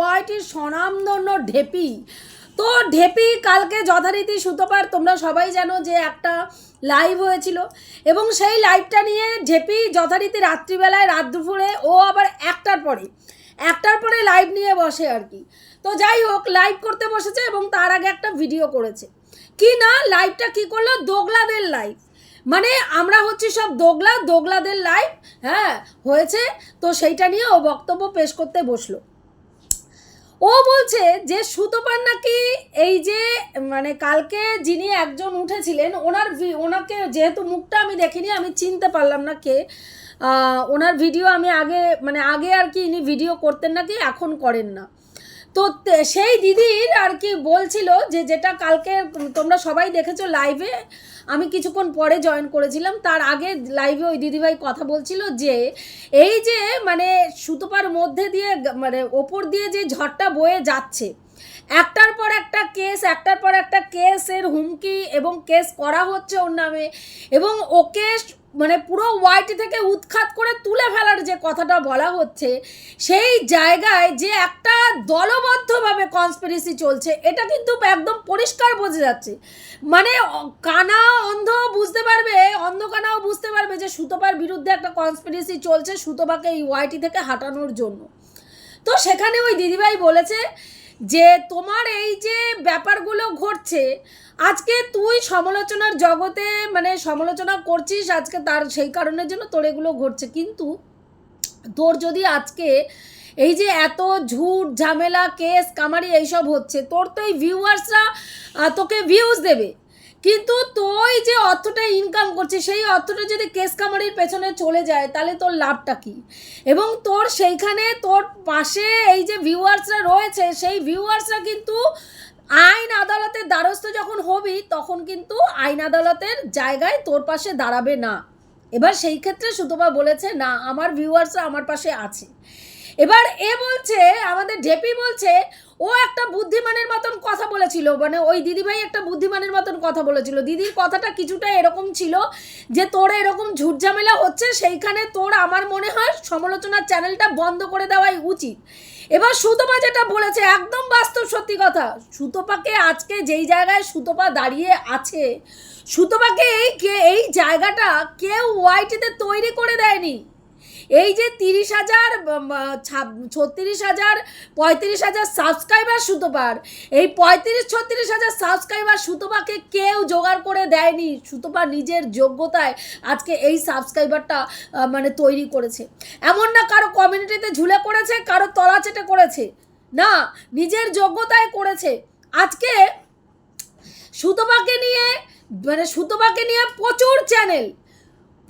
ওয়াইটির স্বনামধন্য ঢেপি। তো ঢেপি কালকে যথারীতি সুতোপার, তোমরা সবাই জানো যে একটা লাইভ হয়েছিল। এবং সেই লাইভটা নিয়ে ঢেপি যথারীতি রাত্রিবেলায়, রাত দুপুরে, ও আবার একটার পরে একটার পরে লাইভ নিয়ে বসে আর কি। তো যাই হোক লাইভ করতে বসেছে এবং তার আগে একটা ভিডিও করেছে। কি না লাইভটা কি করল? দোগলাদের লাইভ মানে আমরা হচ্ছে সব দোগলা, দোগলাদের লাইভ হ্যাঁ হয়েছে। তো সেইটা নিয়ে ও বক্তব্য পেশ করতে বসল। ও বলছে যে সুতোপার নাকি এই যে মানে কালকে যিনি একজন উঠেছিলেন, ওনার ওনাকে যেহেতু মুখটা আমি দেখিনি, আমি চিনতে পারলাম না কে ওনার ভিডিও আমি আগে মানে আগে আর কি ইনি ভিডিও করতেন নাকি, এখন করেন না। তো সেই দিদির আর কি বলছিল যে যেটা কালকে তোমরা সবাই দেখেছ লাইভে আমি কিছুক্ষণ পরে জয়েন করেছিলাম। তার আগে লাইভে ওই দিদিভাই কথা বলছিল যে, এই যে মানে সুতোপার মধ্যে দিয়ে মানে ওপর দিয়ে যে ঝড়টা বয়ে যাচ্ছে, একটার পর একটা কেস একটার পর একটা কেসের হুমকি এবং কেস করা হচ্ছে ওর নামে এবং ওকে মানে পুরো ওয়াইটি থেকে উৎখাত করে তুলে ফেলার যে কথাটা বলা হচ্ছে, সেই জায়গায় যে একটা দলবদ্ধভাবে কনস্পিরেসি চলছে, এটা কিন্তু একদম পরিষ্কার বোঝা যাচ্ছে। মানে কানা অন্ধ বুঝতে পারবে, অন্ধ কানাও বুঝতে পারবে যে সুতোপার বিরুদ্ধে একটা কনস্পিরেসি চলছে সুতোপাকে এই ওয়াইটি থেকে হাঁটানোর জন্য। তো সেখানে ওই দিদিভাই বলেছে যে তোমার এই যে ব্যাপারগুলো ঘটছে, আজকে তুই সমালোচনার জগতে মানে সমালোচনা করছিস আজকে তার সেই কারণের জন্য তোর এগুলো ঘটছে। কিন্তু তোর যদি আজকে এই যে এত ঝুট ঝামেলা, কেস, কামারি এইসব হচ্ছে, তোর তো এই ভিউয়ার্সরা তোকে ভিউজ দেবে। কিন্তু তুই যে অর্থটা ইনকাম করছিস সেই অর্থটা যদি কেস কামারির পেছনে চলে যায়, তাহলে তোর লাভটা কি? এবং তোর সেইখানে তোর পাশে এই যে ভিউয়ার্সরা রয়েছে, সেই ভিউয়ার্সরা কিন্তু আইন আদালতের দ্বারস্থ যখন হবি, তখন কিন্তু আইন আদালতের জায়গায় তোর পাশে দাঁড়াবে না। এবার সেই ক্ষেত্রে সুতপা বলেছে, না, আমার ভিউয়ার্সরা আমার পাশে আছে। এবার এ বলছে, আমাদের ঢেপি বলছে ও একটা বুদ্ধিমানের মতন কথা বলেছিল মানে ওই দিদিভাই একটা বুদ্ধিমানের মতন কথা বলেছিল। দিদির কথাটা কিছুটা এরকম ছিল যে, তোর এরকম ঝুট ঝামেলা হচ্ছে, সেইখানে তোর আমার মনে হয় সমালোচনার চ্যানেলটা বন্ধ করে দেওয়াই উচিত। এবার সুতপা যেটা বলেছে, একদম বাস্তব সত্যি কথা, সুতপাকে আজকে যেই জায়গায় সুতপা দাঁড়িয়ে আছে, সুতপাকে এই কে, এই জায়গাটা কেউ ওয়াইটিতে তৈরি করে দেয়নি। এই যে তিরিশ হাজার ছত্রিশ হাজার, পঁয়ত্রিশ হাজার সাবস্ক্রাইবার সুতোপার, এই পঁয়ত্রিশ, ছত্রিশ হাজার সাবস্ক্রাইবার সুতোপাকে কেউ জোগাড় করে দেয়নি। সুতোপা নিজের যোগ্যতায় আজকে এই সাবস্ক্রাইবারটা মানে তৈরি করেছে। এমন না কারও কমিউনিটিতে ঝুলে করেছে, কারও তলা চেটে করেছে। না, নিজের যোগ্যতায় করেছে। আজকে সুতোপাকে নিয়ে মানে সুতোপাকে নিয়ে প্রচুর চ্যানেল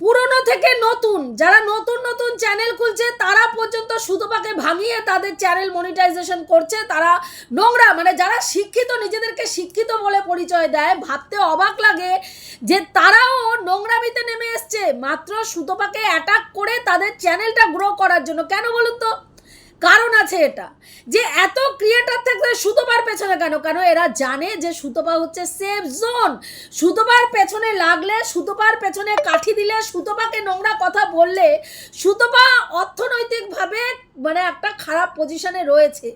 পুরনো থেকে নতুন, যারা নতুন নতুন চ্যানেল খুলছে, তারা পর্যন্ত সুতোপাকে ভাঙিয়ে তাদের চ্যানেল মনিটাইজেশন করছে। তারা নোংরা মানে যারা শিক্ষিত, নিজেদেরকে শিক্ষিত বলে পরিচয় দেয়, ভাবতে অবাক লাগে যে তারাও নোংরামিতে নেমে এসছে। মাত্র সুতোপাকে অ্যাটাক করে তাদের চ্যানেলটা গ্রো করার জন্য। কেন বলুন তো? কারণ আছে এটা, যে এত ক্রিয়েটার থাকলে সুতোপার পেছনে কেন? কেন এরা জানে যে সুতোপা হচ্ছে সেফ জোন সুতোপার পেছনে লাগলে, সুতোপার পেছনে কাঠি দিলে, সুতোপাকে নোংরা কথা বললে, সুতোপা অর্থনৈতিকভাবে মানে একটা খারাপ পজিশনে রয়েছে।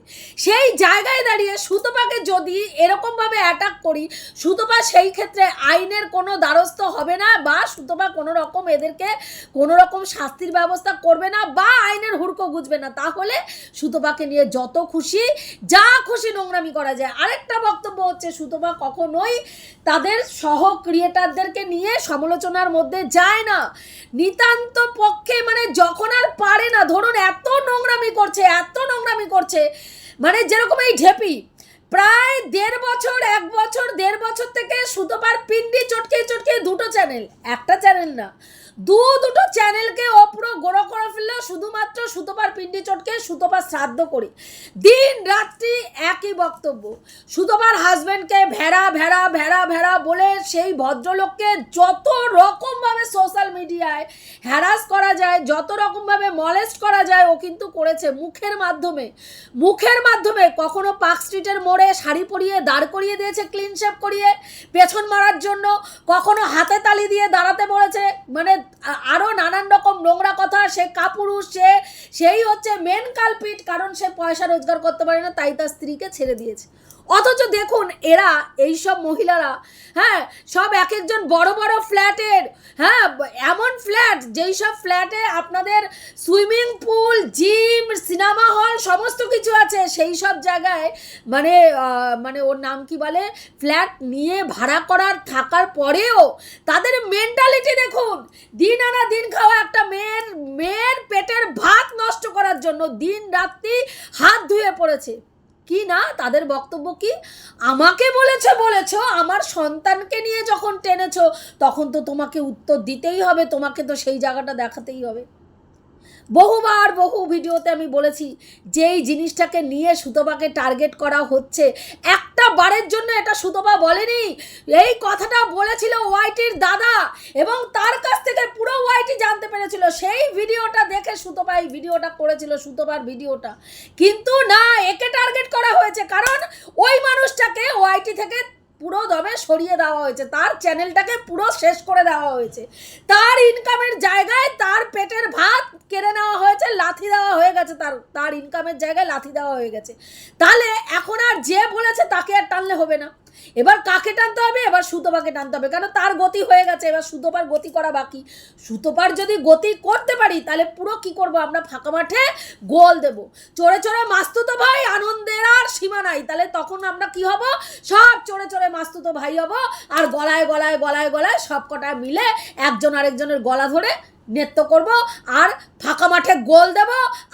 সেই জায়গায় দাঁড়িয়ে সুতপাকে যদি এরকমভাবে অ্যাটাক করি, সুতোপা সেই ক্ষেত্রে আইনের কোনো দ্বারস্থ হবে না বা সুতোপা কোনো রকম এদেরকে কোনো রকম শাস্তির ব্যবস্থা করবে না বা আইনের হুড়কো গুজবে না। তাহলে সুতপাকে নিয়ে যত খুশি, যা খুশি নোংরামি করা যায়। আরেকটা বক্তব্য হচ্ছে সুতোপা কখনোই তাদের সহ ক্রিয়েটারদেরকে নিয়ে সমালোচনার মধ্যে যায় না। নিতান্ত পক্ষে মানে যখন আর পারে না। ধরুন, এত নোংরামি করছে, এত নোংরামি করছে। মানে যেরকম এই ঢেপি, প্রায় দেড় বছর, এক বছর, দেড় বছর থেকে শুধু সুতোপার পিন্ডি চটকে চটকে দুটো চ্যানেল একটা চ্যানেল না। দু দুটো চ্যানেলকে ও পুরো গোড়ো করে ফেললেও শুধুমাত্র সুতোপার পিন্ডি চটকে সুতোপার শ্রাদ্ধ করি। দিন রাত্রি একই বক্তব্য। সুতোপার হাজব্যান্ডকে ভেড়া ভেড়া ভেড়া ভেড়া বলে সেই ভদ্রলোককে যত রকমভাবে সোশ্যাল মিডিয়ায় হ্যারাস করা যায়, যত রকমভাবে মলেস্ট করা যায়, ও কিন্তু করেছে মুখের মাধ্যমে। মুখের মাধ্যমে কখনো পার্ক স্ট্রিটের মোড়ে শাড়ি পরিয়ে, দাঁড় করিয়ে দিয়েছে ক্লিন শেপ করিয়ে, পেছন মারার জন্য, কখনো হাতে তালি দিয়ে দাঁড়াতে বলেছে মানে আ- আরও নানান রকম নোংরা কথা, সে কাপুরুষ, সে সেই হচ্ছে মেন কালপিট কারণ সে পয়সা রোজগার করতে পারে না, তাই তার স্ত্রীকে ছেড়ে দিয়েছে। অথচ দেখুন, এরা এই সব মহিলারা হ্যাঁ সব এক একজন বড় বড় ফ্ল্যাটের হ্যাঁ এমন ফ্ল্যাট, যেই সব ফ্ল্যাটে আপনাদের swimming pool, gym, cinema hall, সমস্ত কিছু আছে। সেই সব জায়গায় মানে মানে ওর নাম কি বলে? ফ্ল্যাট নিয়ে ভাড়া করার, থাকার পরেও তাদের মেন্টালিটি দেখুন, দিন আনা দিন খাওয়া একটা মেয়ের মেয়ের পেটের ভাত নষ্ট করার জন্য দিন রাত্রি হাত ধুয়ে পড়েছে। কি না? তাদের বক্তব্য কি? আমাকে বলেছে, বলেছ, আমার সন্তানকে নিয়ে যখন টেনেছ, তখন তো তোমাকে উত্তর দিতেই হবে, তোমাকে তো সেই জায়গাটা দেখাতেই হবে। বহুবার বহু ভিডিওতে আমি বলেছি, যেই জিনিসটাকে নিয়ে সুতপাকে টার্গেট করা হচ্ছে, একটা বারের জন্য এটা সুতপা বলেনি। এই কথাটা বলেছিল ওয়াইটির দাদা এবং তার কাছ থেকে পুরো ওয়াইটি জানতে পেরেছিল। সেই ভিডিওটা দেখে সুতপা এই ভিডিওটা করেছিল, সুতপার ভিডিওটা। কিন্তু না, একে টার্গেট করা হয়েছে, কারণ ওই মানুষটাকে ওয়াইটি থেকে পুরো দমে সরিয়ে দেওয়া হয়েছে। তার চ্যানেলটাকে পুরো শেষ করে দেওয়া হয়েছে। তার ইনকামের জায়গায় তার পেটের ভাত কেড়ে নেওয়া হয়েছে, লাথি দেওয়া হয়ে গেছে তার তার ইনকামের জায়গায় লাথি দেওয়া হয়ে গেছে। তাহলে এখন আর যে বলেছে তাকে আর টানলে হবে না। এবার কাকে টানতে হবে? এবার সুতোপাকে টানতে হবে। কেন? তার গতি হয়ে গেছে, এবার সুতোপার গতি করা বাকি। সুতোপার যদি গতি করতে পারি, তাহলে পুরো কি করব? আমরা ফাঁকা মাঠে গোল দেব। চড়ে চড়ে মাস্তুতো ভাই আনন্দের আর সীমা নাই। তাহলে তখন আমরা কি হব? সব চড়ে চড়ে মাস্তুতো ভাই হব আর গলায় গলায় গলায় গলায় সব কটা মিলে একজন আরেকজনের গলা ধরে নৃত্য করব আর ফাঁকা মাঠে গোল দেব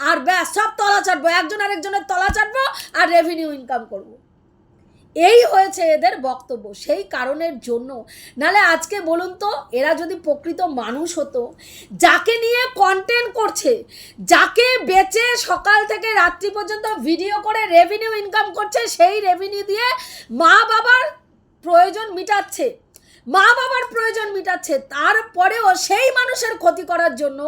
আর ব্যাস, সব তলা চাটবো। একজন আরেকজনের তলা চাটবো আর রেভিনিউ ইনকাম করব। এই হয়েছে এদের বক্তব্য, সেই কারণের জন্য। নালে আজকে বলুন তো, এরা যদি প্রকৃত মানুষ হতো, যাকে নিয়ে কন্টেন্ট করছে, যাকে বেচে সকাল থেকে রাত্রি পর্যন্ত ভিডিও করে রেভিনিউ ইনকাম করছে, সেই রেভিনিউ দিয়ে মা বাবার প্রয়োজন মিটাচ্ছে। মা বাবার প্রয়োজন মিটাচ্ছে, তারপরেও সেই মানুষের ক্ষতি করার জন্য,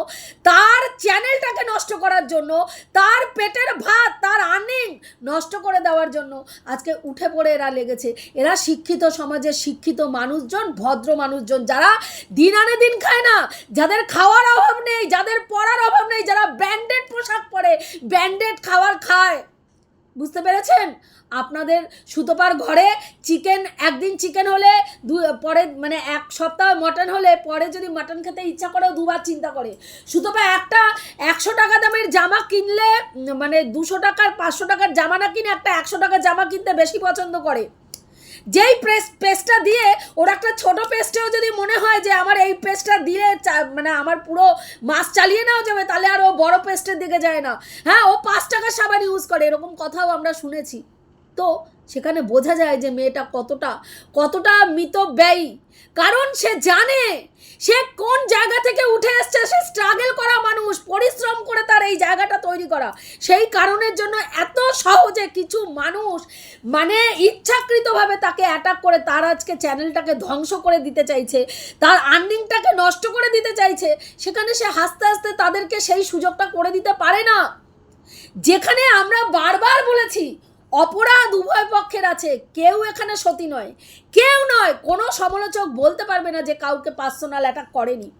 তার চ্যানেলটাকে নষ্ট করার জন্য, তার পেটের ভাত, তার আর্নিং নষ্ট করে দেওয়ার জন্য আজকে উঠে পড়ে এরা লেগেছে। এরা শিক্ষিত সমাজের শিক্ষিত মানুষজন, ভদ্র মানুষজন, যারা দিন আনে দিন খায় না, যাদের খাওয়ার অভাব নেই, যাদের পড়ার অভাব নেই, যারা ব্র্যান্ডেড পোশাক পরে ব্র্যান্ডেড খাবার খায়। বুঝতে পেরেছেন? আপনাদের সুতোপার ঘরে চিকেন একদিন চিকেন হলে দু, পরে মানে এক সপ্তাহ মটন হলে পরে যদি মটন খেতে ইচ্ছা করে দুবার চিন্তা করে। সুতোপা একটা একশো টাকা দামের জামা কিনলে মানে দুশো টাকার পাঁচশো টাকার জামা না কিনে একটা একশো টাকার জামা কিনতে বেশি পছন্দ করে। যেই প্রেস পেস্টটা দিয়ে, ওর একটা ছোট পেস্টেও যদি মনে হয় যে আমার এই পেস্টটা দিয়ে মানে আমার পুরো মাছ চালিয়ে নেওয়া যাবে, তাহলে আর ও বড় পেস্টের দিকে যায় না। হ্যাঁ ও পাঁচ টাকা সাবান ইউজ করে, এরকম কথাও আমরা শুনেছি। তো সেখানে বোঝা যায় যে মেয়েটা কতটা কতটা মিত ব্যয়ী। কারণ সে জানে, সে কোন জায়গা থেকে উঠে এসছে, সে স্ট্রাগল করা মানুষ, পরিশ্রম করে তার এই জায়গাটা তৈরি করা। সেই কারণের জন্য এত সহজে কিছু মানুষ মানে ইচ্ছাকৃতভাবে তাকে অ্যাটাক করে, তার আজকে চ্যানেলটাকে ধ্বংস করে দিতে চাইছে, তার আর্নিংটাকে নষ্ট করে দিতে চাইছে, সেখানে সে হাসতে হাসতে তাদেরকে সেই সুযোগটা করে দিতে পারে না। যেখানে আমরা বারবার বলেছি অপরাধ উভয় পক্ষের আছে। কেউ এখানে সতী নয়। কেউ নয়, কোনো সমালোচক বলতে পারবে না যে কাউকে পার্সোনাল অ্যাটাক করেনি।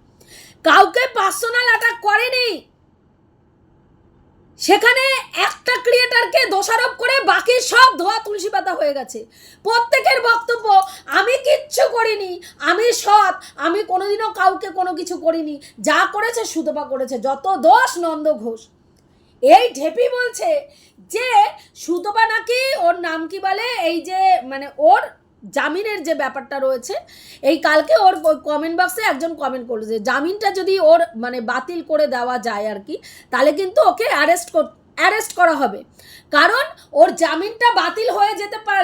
কাউকে পার্সোনাল অ্যাটাক করেনি। সেখানে একটা ক্রিয়েটারকে দোষারোপ করে বাকি সব ধোয়া তুলসী পাতা হয়ে গেছে। প্রত্যেকের বক্তব্য, আমি কিচ্ছু করিনি, আমি সৎ, আমি কোনোদিনও কাউকে কোনো কিছু করিনি। যা করেছে সুতপা করেছে, যত দোষ নন্দ ঘোষ। এই ঢেপি বলছে যে সুতপা নাকি ওর নাম কি বলে? এই যে মানে ওর জামিনের যে ব্যাপারটা রয়েছে, এই কালকে ওর কমেন্ট বক্সে একজন কমেন্ট করল যে, জামিনটা যদি ওর মানে বাতিল করে দেওয়া যায় আর কি, তাহলে কিন্তু ওকে অ্যারেস্ট কর অ্যারেস্ট করা হবে। কারণ ওর জামিনটা বাতিল হয়ে যেতে পারে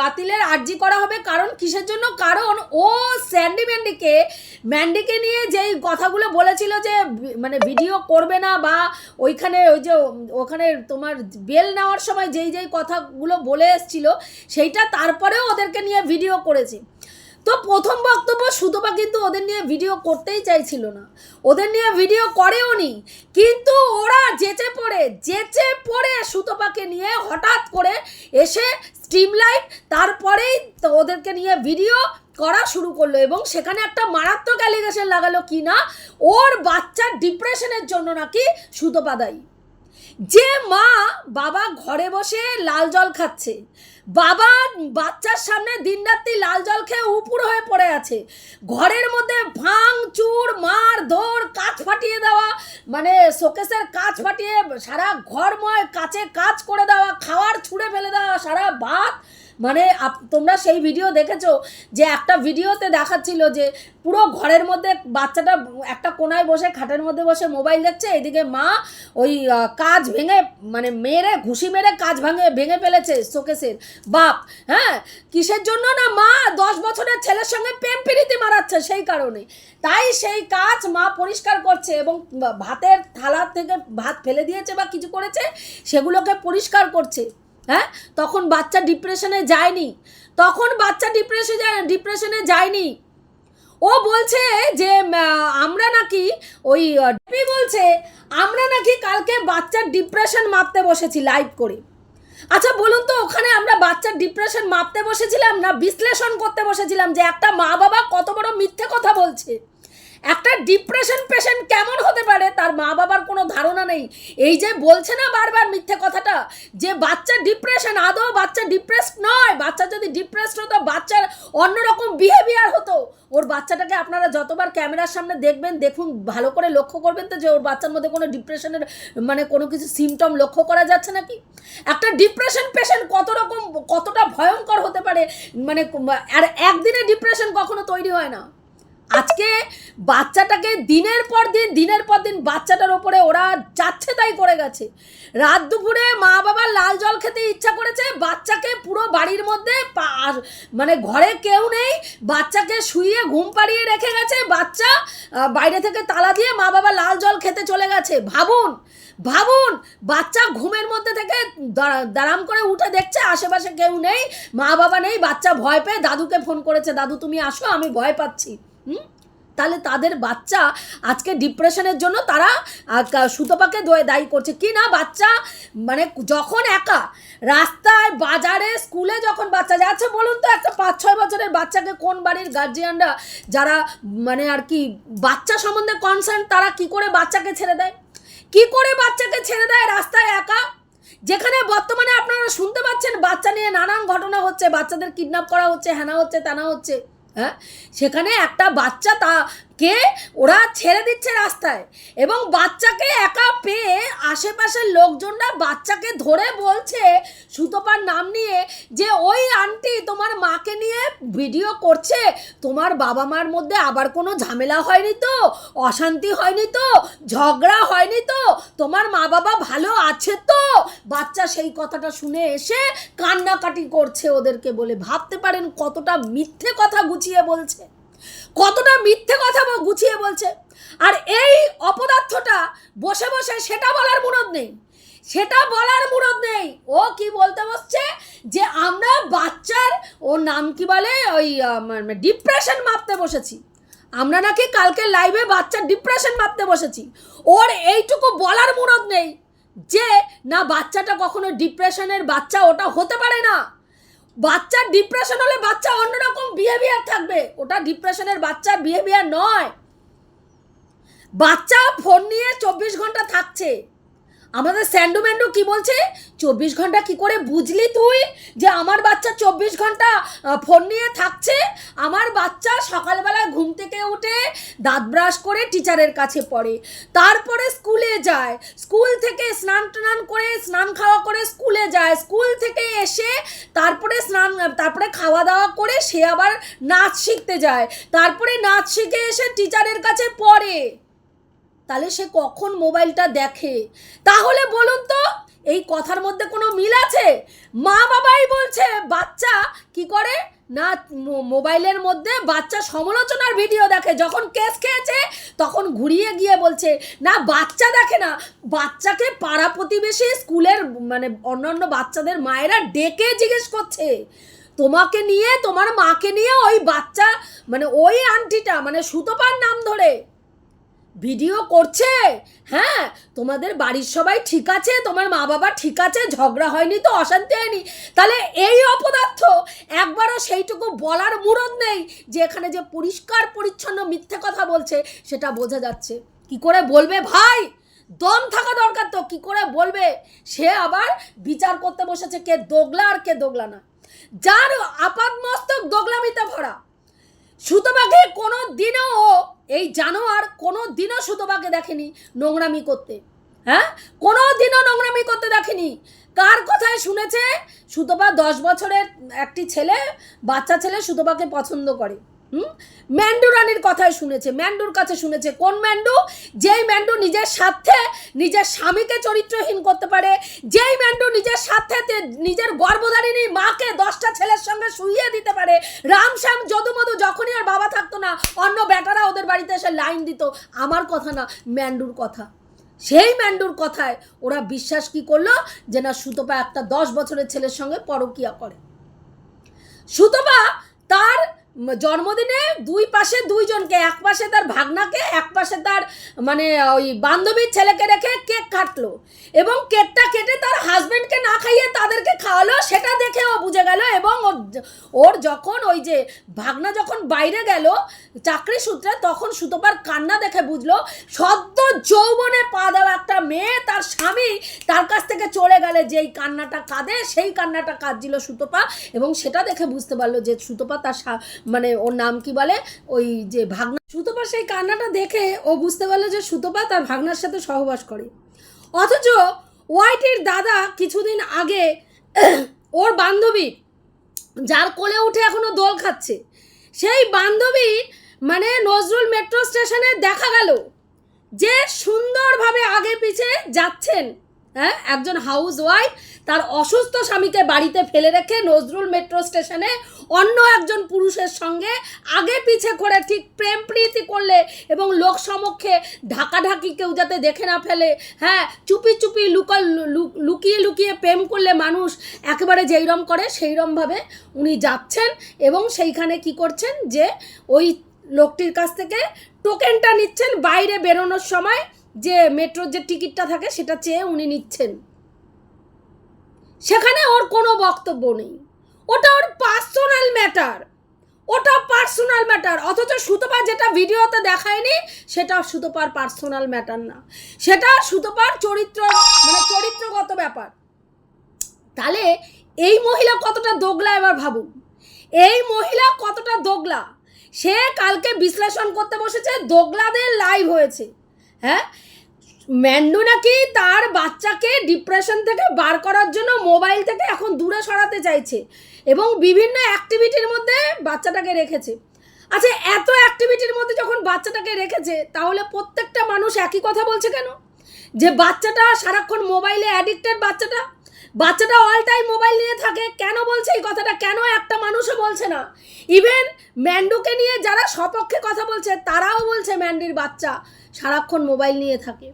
বাতিলের আর্জি করা হবে। কারণ কিসের জন্য? কারণ ও স্যান্ডি ম্যান্ডিকে ম্যান্ডিকে নিয়ে যেই কথাগুলো বলেছিল যে মানে ভিডিও করবে না বা ওইখানে ওই যে ওখানে তোমার বেল নেওয়ার সময় যেই যেই কথাগুলো বলে এসছিল, সেইটা তারপরেও ওদেরকে নিয়ে ভিডিও করেছে। তো প্রথম বক্তব্য সুতপা কিন্তু ওদের নিয়ে ভিডিও করতেই চাইছিল না। ওদের নিয়ে ভিডিও করেও নি। কিন্তু ওরা যেচে পড়ে যেচে পড়ে সুতপাকে নিয়ে হঠাৎ করে এসে স্ট্রিম লাইভ তারপরেই ওদেরকে নিয়ে ভিডিও করা শুরু করল এবং সেখানে একটা মারাত্মক অ্যালিগেশন লাগালো কি না, ওর বাচ্চার ডিপ্রেশনের জন্য নাকি সুতপা দায়ী। যে মা বাবা ঘরে বসে লাল জল খাচ্ছে বাবা বাচ্চার সামনে দিনরাত্রি লাল জল খেয়ে উপুর হয়ে পড়ে আছে। ঘরের মধ্যে ভাঙ, চুর, মার, ধর কাজ ফাটিয়ে দেওয়া মানে শোকেসের কাজ ফাটিয়ে সারা ঘরময় কাছে কাজ করে দেওয়া, খাওয়ার ছুঁড়ে ফেলে দেওয়া, সারা ভাত মানে তোমরা সেই ভিডিও দেখেছ যে একটা ভিডিওতে দেখাচ্ছিল যে পুরো ঘরের মধ্যে বাচ্চাটা একটা কোনায় বসে, খাটের মধ্যে বসে মোবাইল দেখছে, এদিকে মা ওই কাজ ভেঙে মানে মেরে, ঘুষি মেরে কাজ ভাঙে, ভেঙে ফেলেছে শোকেসের। বাপ হ্যাঁ? কিসের জন্য না মা দশ বছরের ছেলের সঙ্গে প্রেম প্রীতি মারাচ্ছে সেই কারণে। তাই সেই কাজ মা পরিষ্কার করছে এবং ভাতের থালা থেকে ভাত ফেলে দিয়েছে বা কিছু করেছে, সেগুলোকে পরিষ্কার করছে। হ্যাঁ? তখন বাচ্চা ডিপ্রেশনে যায়নি। তখন বাচ্চা ডিপ্রেশনে যায় ডিপ্রেশনে যায়নি। ও বলছে যে আমরা নাকি ওই ডিপি বলছে, আমরা নাকি কালকে বাচ্চার ডিপ্রেশন মাপতে বসেছি লাইভ করে। আচ্ছা বলুন তো, ওখানে আমরা বাচ্চার ডিপ্রেশন মাপতে বসেছিলাম না বিশ্লেষণ করতে বসেছিলাম যে একটা মা বাবা কত বড় মিথ্যে কথা বলছে? একটা ডিপ্রেশন পেশেন্ট কেমন হতে পারে, তার মা বাবার কোনো ধারণা নেই। এই যে বলছে না বারবার মিথ্যে কথাটা, যে বাচ্চা ডিপ্রেশন আদৌ বাচ্চা ডিপ্রেসড নয়। বাচ্চা যদি ডিপ্রেসড হতো, বাচ্চার অন্যরকম বিহেভিয়ার হতো। ওর বাচ্চাটাকে আপনারা যতবার ক্যামেরার সামনে দেখবেন, দেখুন, ভালো করে লক্ষ্য করবেন তো যে ওর বাচ্চার মধ্যে কোনো ডিপ্রেশনের মানে কোনো কিছু সিমটম লক্ষ্য করা যাচ্ছে নাকি? একটা ডিপ্রেশন পেশেন্ট কত রকম, কতটা ভয়ঙ্কর হতে পারে মানে আর একদিনে ডিপ্রেশন কখনো তৈরি হয় না। আজকে বাচ্চাটাকে দিনের পর দিন, দিনের পর দিন বাচ্চাটার ওপরে ওরা যাচ্ছে তাই করে গেছে। রাত দুপুরে মা বাবার লাল জল খেতে ইচ্ছা করেছে, বাচ্চাকে পুরো বাড়ির মধ্যে মানে ঘরে কেউ নেই, বাচ্চাকে শুইয়ে ঘুম পাড়িয়ে রেখে গেছে, বাচ্চা বাইরে থেকে তালা দিয়ে মা বাবা লাল জল খেতে চলে গেছে। ভাবুন ভাবুন, বাচ্চা ঘুমের মধ্যে থেকে দাঁড়া- দাঁড়াম করে উঠে দেখছে আশেপাশে কেউ নেই, মা বাবা নেই, বাচ্চা ভয় পেয়ে দাদুকে ফোন করেছে, দাদু তুমি আসো, আমি ভয় পাচ্ছি। হুম? তাহলে তাদের বাচ্চা আজকে ডিপ্রেশনের জন্য তারা সুতপাকে দোয়ে করছে। কি না বাচ্চা? মানে যখন একা, রাস্তায়, বাজারে, স্কুলে যখন বাচ্চা যাচ্ছে বলুন তো একটা পাঁচ ছয় বছরের বাচ্চাকে কোন বাড়ির গার্জিয়ানরা যারা মানে আর কি বাচ্চা সম্বন্ধে কনসার্ন তারা কি করে বাচ্চাকে ছেড়ে দেয়? কি করে বাচ্চাকে ছেড়ে দেয় রাস্তায় একা? যেখানে বর্তমানে আপনারা শুনতে পাচ্ছেন, বাচ্চা নিয়ে নানান ঘটনা হচ্ছে, বাচ্চাদের কিডন্যাপ করা হচ্ছে হ্যানা হচ্ছে, তেনা হচ্ছে। হ্যাঁ? সেখানে একটা বাচ্চা তাকে ওরা ছেড়ে দিচ্ছে রাস্তায়। এবং বাচ্চাকে একা পেয়ে আশেপাশের লোকজনরা বাচ্চাকে ধরে বলছে সুতপার নাম নিয়ে যে, ওই আন্টি তোমার মাকে নিয়ে ভিডিও করছে। তোমার বাবা মার মধ্যে আবার কোনো ঝামেলা হয়নি তো? অশান্তি হয়নি তো? ঝগড়া হয়নি তো? তোমার মা বাবা ভালো আছে তো? বাচ্চা সেই কথাটা শুনে এসে কান্নাকাটি করছে ওদেরকে বলে। ভাবতে পারেন কতটা মিথ্যে কথা গুছিয়ে বলছে। কতটা মিথ্যে কথা গুছিয়ে বলছে। আর এই অপদার্থটা বসে বসে সেটা বলার মুরদ নেই। সেটা বলার মুরদ নেই। ও কি বলতে বসছে যে আমরা বাচ্চার ও নাম কি বলে? ওই ডিপ্রেশন মাপতে বসেছি। আমরা নাকি কালকে লাইভে বাচ্চার ডিপ্রেশন মাপতে বসেছি। ওর এইটুকু বলার মুরদ নেই যে, না, বাচ্চাটা কখনো ডিপ্রেশনের বাচ্চা, ওটা হতে পারে না। বাচ্চার ডিপ্রেশন হলে বাচ্চা অন্যরকম বিহেভিয়ার থাকবে। ওটা ডিপ্রেশনের বাচ্চার বিহেভিয়ার নয়। বাচ্চা ফোন নিয়ে চব্বিশ ঘণ্টা থাকছে। আমাদের স্যান্ডু ম্যান্ডু কি বলছে? চব্বিশ ঘণ্টা কি করে বুঝলি তুই যে আমার বাচ্চা চব্বিশ ঘণ্টা ফোন নিয়ে থাকছে? আমার বাচ্চা সকালবেলা ঘুম থেকে উঠে দাঁত ব্রাশ করে টিচারের কাছে পড়ে। তারপরে স্কুলে যায়। স্কুল থেকে স্নান টান করে, স্নান খাওয়া করে স্কুলে যায়। স্কুল থেকে এসে তারপরে স্নান, তারপরে খাওয়া দাওয়া করে সে আবার নাচ শিখতে যায়। তারপরে নাচ শিখে এসে টিচারের কাছে পড়ে। তাহলে সে কখন মোবাইলটা দেখে? তাহলে বলুন তো, এই কথার মধ্যে কোনো মিল আছে? মা বাবাই বলছে, বাচ্চা কি করে? না মোবাইলের মধ্যে বাচ্চা সমালোচনার ভিডিও দেখে। যখন কেস খেয়েছে, তখন ঘুরিয়ে গিয়ে বলছে, না, বাচ্চা দেখে না। বাচ্চাকে পাড়া প্রতিবেশী স্কুলের মানে অন্যান্য বাচ্চাদের মায়েরা ডেকে জিজ্ঞেস করছে। তোমাকে নিয়ে, তোমার মাকে নিয়ে ওই বাচ্চা মানে ওই আন্টিটা মানে সুতোপার নাম ধরে ভিডিও করছে? হ্যাঁ তোমাদের বাড়ির সবাই ঠিক আছে? তোমার মা বাবা ঠিক আছে? ঝগড়া হয়নি তো? অশান্তি হয়নি? তাহলে এই অপদার্থ একবারও সেইটুকু বলার মুরদ নেই যে এখানে যে পরিষ্কার, পরিচ্ছন্ন, মিথ্যে কথা বলছে, সেটা বোঝা যাচ্ছে। কি করে বলবে ভাই? দম থাকা দরকার তো, কি করে বলবে? সে আবার বিচার করতে বসেছে কে দোগলা আর কে দোগলা না। যার আপাত মস্তক দোগলামিতে ভরা। সুতোবাকে কোনো দিনও এই জানোয়ার কোনো দিনও সুতোবাকে দেখেনি নোংরামি করতে। হ্যাঁ? কোনো দিনও নোংরামি করতে দেখেনি। কার কথায় শুনেছে? সুতোপা দশ বছরের একটি ছেলে, বাচ্চা ছেলে সুতোপাকে পছন্দ করে। হুম? ম্যান্ডু রানীর কথায় শুনেছে, ম্যান্ডুর কাছে শুনেছে। কোন ম্যান্ডু? যেই ম্যান্ডু নিজের স্বার্থে নিজের স্বামীকে চরিত্রহীন করতে পারে, যেই ম্যান্ডু নিজের স্বার্থে নিজের গর্ভধারিণী মাকে দশটা ছেলের সঙ্গে শুইয়ে দিতে পারে রামশ্যাম যদুমধু যখনই আর বাবা থাকতো না, অন্য বেটারা ওদের বাড়িতে এসে লাইন দিত। আমার কথা না, ম্যান্ডুর কথা। সেই ম্যান্ডুর কথায় ওরা বিশ্বাস কি করল? যে না, সুতপা একটা দশ বছরের ছেলের সঙ্গে পরকিয়া করে। সুতপা তার জন্মদিনে দুই পাশে দুইজনকে, এক পাশে তার ভাগনাকে, এক পাশে তার মানে ওই বান্ধবীর ছেলেকে রেখে কেক কাটলো। এবং কেকটা কেটে তার হাজবেন্ডকে না খাইয়ে তাদেরকে খাওয়ালো, সেটা দেখে ও বুঝে গেল এবং ওর যখন ওই যে ভাগনা যখন বাইরে গেল চাকরি সূত্রে, তখন সুতোপার কান্না দেখে বুঝলো, সদ্য যৌবনে পা দেওয়া একটা মেয়ে তার স্বামী তার কাছ থেকে চলে গেলে যেই কান্নাটা কাঁদে, সেই কান্নাটা কাঁদছিল সুতোপা এবং সেটা দেখে বুঝতে পারল যে সুতোপা তার মানে ওর নাম কি বলে? ওই যে ভাগনা। সুতোপা সেই কান্নাটা দেখে ও বুঝতে পারল যে সুতোপা তার ভাগনার সাথে সহবাস করে। অথচ ওয়াইটির দাদা কিছুদিন আগে ওর বান্ধবী, যার কোলে উঠে এখনও দোল খাচ্ছে, সেই বান্ধবী মানে নজরুল মেট্রো স্টেশনে দেখা গেল যে সুন্দরভাবে আগে পিছে যাচ্ছেন। হ্যাঁ? একজন হাউস ওয়াইফ তার অসুস্থ স্বামীকে বাড়িতে ফেলে রেখে নজরুল মেট্রো স্টেশনে অন্য একজন পুরুষের সঙ্গে আগে পিছে করে ঠিক প্রেম প্রীতি করলে এবং লোক সমক্ষে ঢাকাঢাকি কেউ যাতে দেখে না ফেলে হ্যাঁ? চুপি চুপি লুকা, লু- লুকিয়ে লুকিয়ে প্রেম করলে মানুষ একেবারে যেইরম করে সেইরমভাবে উনি যাচ্ছেন এবং সেইখানে কি করছেন যে ওই লোকটির কাছ থেকে টোকেনটা নিচ্ছেন বাইরে বেরোনোর সময় যে মেট্রোর যে টিকিটটা থাকে সেটা চেয়ে উনি নিচ্ছেন। সেখানে ওর কোনো বক্তব্য নেই। ওটা ওর পার্সোনাল ম্যাটার ওটা পার্সোনাল ম্যাটার অথচ সুতপা যেটা ভিডিওতে দেখায়নি, সেটা সুতপার পার্সোনাল ম্যাটার না। সেটা সুতপার চরিত্র মানে চরিত্রগত ব্যাপার। তাহলে এই মহিলা কতটা দোগলা এবার ভাবুন। এই মহিলা কতটা দোগলা। সে কালকে বিশ্লেষণ করতে বসেছে, দোগলাদের লাইভ হয়েছে। হ্যাঁ? ম্যান্ডু নাকি তার বাচ্চাকে ডিপ্রেশন থেকে বার করার জন্য মোবাইল থেকে এখন দূরে সরাতে চাইছে এবং বিভিন্ন অ্যাক্টিভিটির মধ্যে বাচ্চাটাকে রেখেছে। আচ্ছা এত অ্যাক্টিভিটির মধ্যে যখন বাচ্চাটাকে রেখেছে, তাহলে প্রত্যেকটা মানুষ একই কথা বলছে কেন? যে বাচ্চাটা সারাক্ষণ মোবাইলে অ্যাডিক্টেড বাচ্চাটা? বাচ্চাটা অল টাইম মোবাইল নিয়ে থাকে, কেন বলছে? এই কথাটা কেন একটা মানুষও বলছে না? ইভেন ম্যান্ডুকে নিয়ে যারা সপক্ষে কথা বলছে, তারাও বলছে ম্যান্ডির বাচ্চা সারাক্ষণ মোবাইল নিয়ে থাকে।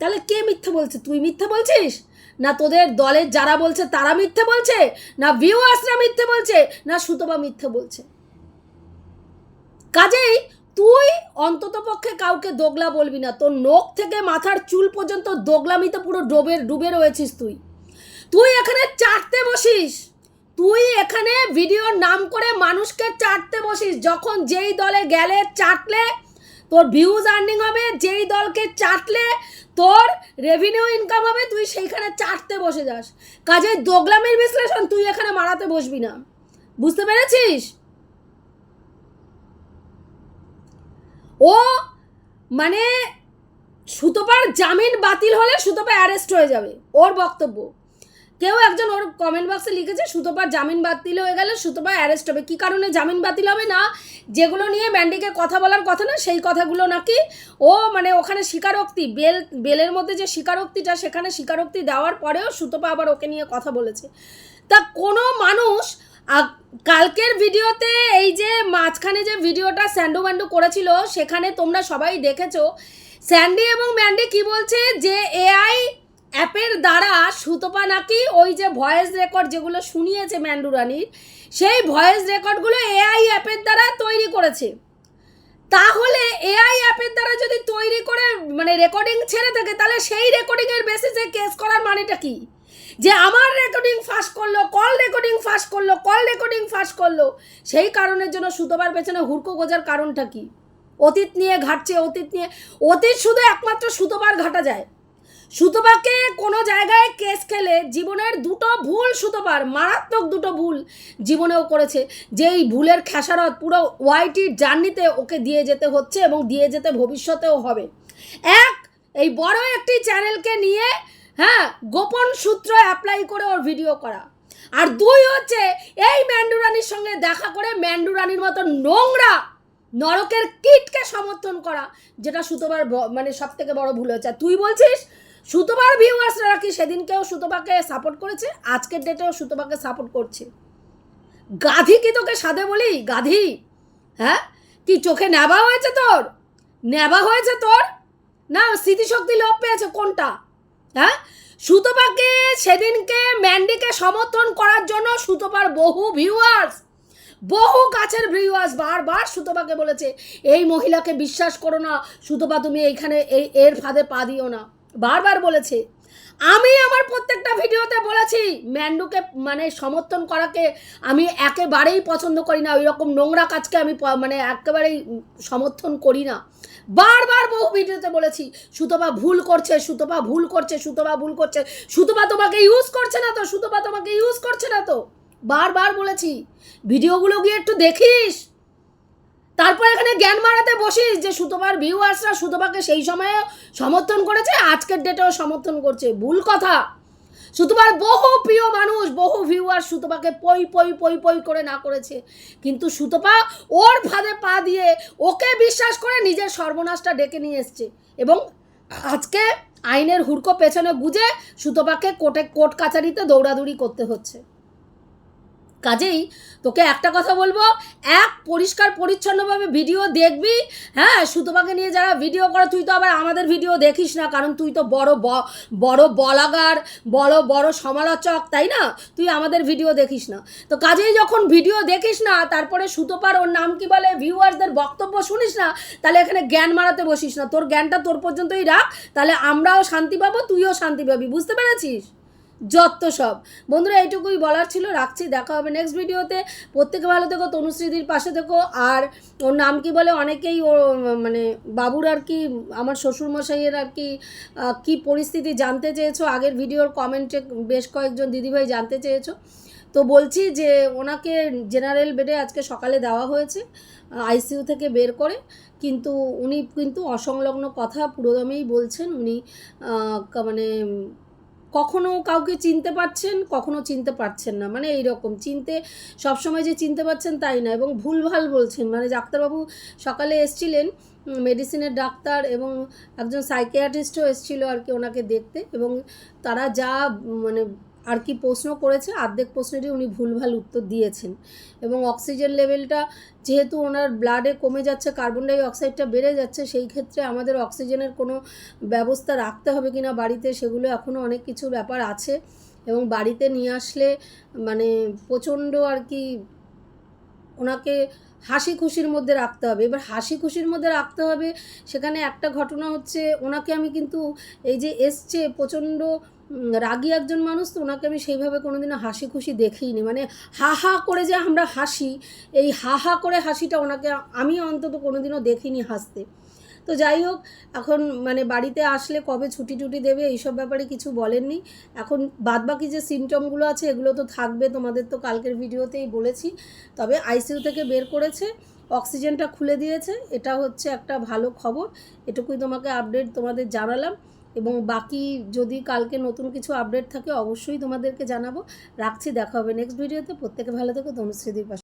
তাহলে কে মিথ্যে বলছে? তুই মিথ্যে বলছিস? না তোদের দলের যারা বলছে, তারা মিথ্যে বলছে? না ভিউয়ার্সরা মিথ্যে বলছে? না সুতবা মিথ্যে বলছে? কাজেই তুই অন্তত পক্ষে কাউকে দোগলা বলবি না। তোর নখ থেকে মাথার চুল পর্যন্ত দোগলামিতে পুরো ডোবে, ডুবে রয়েছিস তুই। তুই এখানে চাটতে বসিস। তুই এখানে ভিডিওর নাম করে মানুষকে চাটতে বসিস। যখন যেই দলে গেলে চাটলে তোর ভিউজ আর্নিং হবে, যেই দলকে চাটলে তোর রেভিনিউ ইনকাম হবে, তুই সেইখানে চাটতে বসে যাস। কাজে দোগলামির বিশ্লেষণ তুই এখানে মারাতে বসবি না। বুঝতে পেরেছিস? ও মানে সুতোপার জামিন বাতিল হলে সুতোপা অ্যারেস্ট হয়ে যাবে, ওর বক্তব্য। কেউ একজন ওর কমেন্ট বক্সে লিখেছে, সুতোপার জামিন বাতিল হয়ে গেলে সুতোপা অ্যারেস্ট হবে। কী কারণে জামিন বাতিল হবে না? যেগুলো নিয়ে ম্যান্ডিকে কথা বলার কথা না, সেই কথাগুলো নাকি ও মানে ওখানে স্বীকারোক্তি, বেল, বেলের মধ্যে যে স্বীকারোক্তিটা, সেখানে স্বীকারোক্তি দেওয়ার পরেও সুতোপা আবার ওকে নিয়ে কথা বলেছে। তা কোনো মানুষ কালকের ভিডিওতে এই যে মাঝখানে যে ভিডিওটা স্যান্ডু ম্যান্ডু করেছিল, সেখানে তোমরা সবাই দেখেছ, স্যান্ডি এবং ম্যান্ডি কি বলছে? যে এআই অ্যাপের দ্বারা সুতপা নাকি ওই যে ভয়েস রেকর্ড যেগুলো শুনিয়েছে ম্যান্ডু রানীর, সেই ভয়েস রেকর্ডগুলো এআই অ্যাপের দ্বারা তৈরি করেছে। তাহলে এআই অ্যাপের দ্বারা যদি তৈরি করে মানে রেকর্ডিং ছেড়ে থাকে, তাহলে সেই রেকর্ডিংয়ের বেসিসে কেস করার মানেটা কি? যে আমার রেকর্ডিং ফাঁস করল কল রেকর্ডিং ফাঁস করল কল রেকর্ডিং ফাঁস করল, সেই কারণের জন্য সুতোবার পেছনে হুড়কো গোজার কারণটা কি? অতীত নিয়ে ঘাটছে, অতীত নিয়ে, অতীত শুধু একমাত্র সুতোবার ঘাটা যায়। সুতোবাকে কোনো জায়গায় কেস খেলে জীবনের দুটো ভুল সুতোবার, মারাত্মক দুটো ভুল জীবনেও করেছে। যেই ভুলের খেসারত পুরো ওয়াইটির জার্নিতে ওকে দিয়ে যেতে হচ্ছে এবং দিয়ে যেতে ভবিষ্যতেও হবে। এক, এই বড় একটি চ্যানেলকে নিয়ে হ্যাঁ গোপন সূত্র অ্যাপ্লাই করে ওর ভিডিও করা। আর দুই হচ্ছে, এই ম্যান্ডুরানির সঙ্গে দেখা করে ম্যান্ডুরানির মতো নোংরা নরকের কিটকে সমর্থন করা, যেটা সুতোবার মানে সব থেকে বড় ভুল হচ্ছে তুই বলছিস, সুতোবার ভিউয়ার্সরা কি সেদিনকেও সুতোবাকে সাপোর্ট করেছে? আজকের ডেটেও সুতোবাকে সাপোর্ট করছে। গাধি কি তোকে সাধে বলি? গাধি? হ্যাঁ? কি চোখে নেবা হয়েছে তোর? নেবা হয়েছে তোর? না, স্মৃতিশক্তি লোপ পেয়েছে কোনটা? হ্যাঁ? সুতপাকে সেদিনকে ম্যান্ডিকে সমর্থন করার জন্য সুতপার বহু ভিউয়ার্স বহু কাছের ভিউয়ার্স বারবার সুতপাকে বলেছে, এই মহিলাকে বিশ্বাস করো না, সুতপা তুমি এইখানে এই, এর ফাঁদে পা দিও না। বারবার বলেছে। আমি আমার প্রত্যেকটা ভিডিওতে বলেছি, ম্যান্ডুকে মানে সমর্থন করাকে আমি একেবারেই পছন্দ করি না ওই রকম নোংরা কাজকে আমি মানে একেবারেই সমর্থন করি না। বারবার বহু ভিডিওতে বলেছি, সুতপা ভুল করছে, সুতপা ভুল করছে, সুতপা ভুল করছে, সুতপা তোমাকে ইউজ করছে না তো, সুতপা তোমাকে ইউজ করছে না তো। বারবার বলেছি, ভিডিওগুলো গিয়ে একটু দেখিস। তারপর এখানে জ্ঞান মারাতে বসিস যে সুতপার ভিউয়ার্সরা সুতপাকে সেই সময়ে সমর্থন করেছে, আজকের ডেটেও সমর্থন করছে। ভুল কথা। সুতপার বহু প্রিয় মানুষ, বহু ভিউয়ার সুতপাকে পই পই পই পই করে না করেছে। কিন্তু সুতপা ওর ফাঁদে পা দিয়ে ওকে বিশ্বাস করে নিজের সর্বনাশটা ডেকে নিয়ে এসছে এবং আজকে আইনের হুড়কো পেছনে গুজে সুতপাকে কোর্টে, কোর্ট কাছারিতে দৌড়াদৌড়ি করতে হচ্ছে। কাজেই তোকে একটা কথা বলব, এক পরিষ্কার পরিচ্ছন্নভাবে ভিডিও দেখবি হ্যাঁ সুতপাকে নিয়ে যারা ভিডিও করে, তুই তো আবার আমাদের ভিডিও দেখিস না, কারণ তুই তো বড় বড় বলাগার, বড় বড় সমালোচক, তাই না? তুই আমাদের ভিডিও দেখিস না। তো কাজেই যখন ভিডিও দেখিস না, তারপরে সুতোপার ওর নাম কি বলে ভিউয়ার্সদের বক্তব্য শুনিস না, তাহলে এখানে জ্ঞান মারাতে বসিস না। তোর জ্ঞানটা তোর পর্যন্তই রাখ, তাহলে আমরাও শান্তি পাবো, তুইও শান্তি পাবি, বুঝতে পেরেছিস? যত সব। বন্ধুরা, এইটুকুই বলার ছিল। রাখছি, দেখা হবে নেক্সট ভিডিওতে প্রত্যেকে ভালো থেকো, তনুশ্রীদির পাশে থেকো। আর ওর নাম কি বলে অনেকেই ও মানে বাবুর আর কি, আমার শ্বশুরমশাইয়ের আর কি কি পরিস্থিতি জানতে চেয়েছো? আগের ভিডিওর কমেন্টে বেশ কয়েকজন দিদিভাই জানতে চেয়েছো। তো বলছি যে, ওনাকে জেনারেল বেডে আজকে সকালে দেওয়া হয়েছে আইসিইউ থেকে বের করে। কিন্তু উনি কিন্তু অসংলগ্ন কথা পুরোদমেই বলছেন। উনি মানে কখনো কাউকে চিনতে পারছেন, কখনো চিনতে পারছেন না। মানে এই রকম চিনতে, সবসময় যে চিনতে পারছেন তাই না। এবং ভুলভাল বলছেন। মানে ডাক্তারবাবু সকালে এসছিলেন মেডিসিনের ডাক্তার এবং একজন সাইকিয়াট্রিস্টও এসেছিল আর কি ওনাকে দেখতে। এবং তারা যা মানে আর কি প্রশ্ন করেছে, অর্ধেক প্রশ্নেরই উনি ভুলভাল উত্তর দিয়েছেন। এবং অক্সিজেন লেভেলটা যেহেতু ওনার ব্লাডে কমে যাচ্ছে, কার্বন ডাই অক্সাইডটা বেড়ে যাচ্ছে, সেই ক্ষেত্রে আমাদের অক্সিজেনের কোনো ব্যবস্থা রাখতে হবে কিনা বাড়িতে সেগুলো এখনও অনেক কিছু ব্যাপার আছে। এবং বাড়িতে নিয়ে আসলে মানে প্রচণ্ড আর কি ওনাকে হাসি খুশির মধ্যে রাখতে হবে। এবার হাসি খুশির মধ্যে রাখতে হবে, সেখানে একটা ঘটনা হচ্ছে, ওনাকে আমি কিন্তু এই যে এসছে প্রচণ্ড রাগী একজন মানুষ তো ওনাকে আমি সেইভাবে কোনোদিনও হাসি খুশি দেখিইনি মানে হা হা করে যে আমরা হাসি, এই হা হা করে হাসিটা ওনাকে আমি অন্তত কোনোদিনও দেখিনি হাসতে। তো যাই হোক, এখন মানে বাড়িতে আসলে কবে ছুটি টুটি দেবে এইসব ব্যাপারে কিছু বলেননি। এখন বাদবাকি যে সিমটমগুলো আছে, এগুলো তো থাকবে, তোমাদের তো কালকের ভিডিওতেই বলেছি। তবে আইসিইউ থেকে বের করেছে, অক্সিজেনটা খুলে দিয়েছে, এটা হচ্ছে একটা ভালো খবর। এটুকুই তোমাকে আপডেট তোমাদের জানালাম। এবং বাকি যদি কালকে নতুন কিছু আপডেট থাকে, অবশ্যই তোমাদেরকে জানাব। রাখছি, দেখা হবে নেক্সট ভিডিওতে প্রত্যেকে ভালো থেকো তনুশ্রীদির পাশে।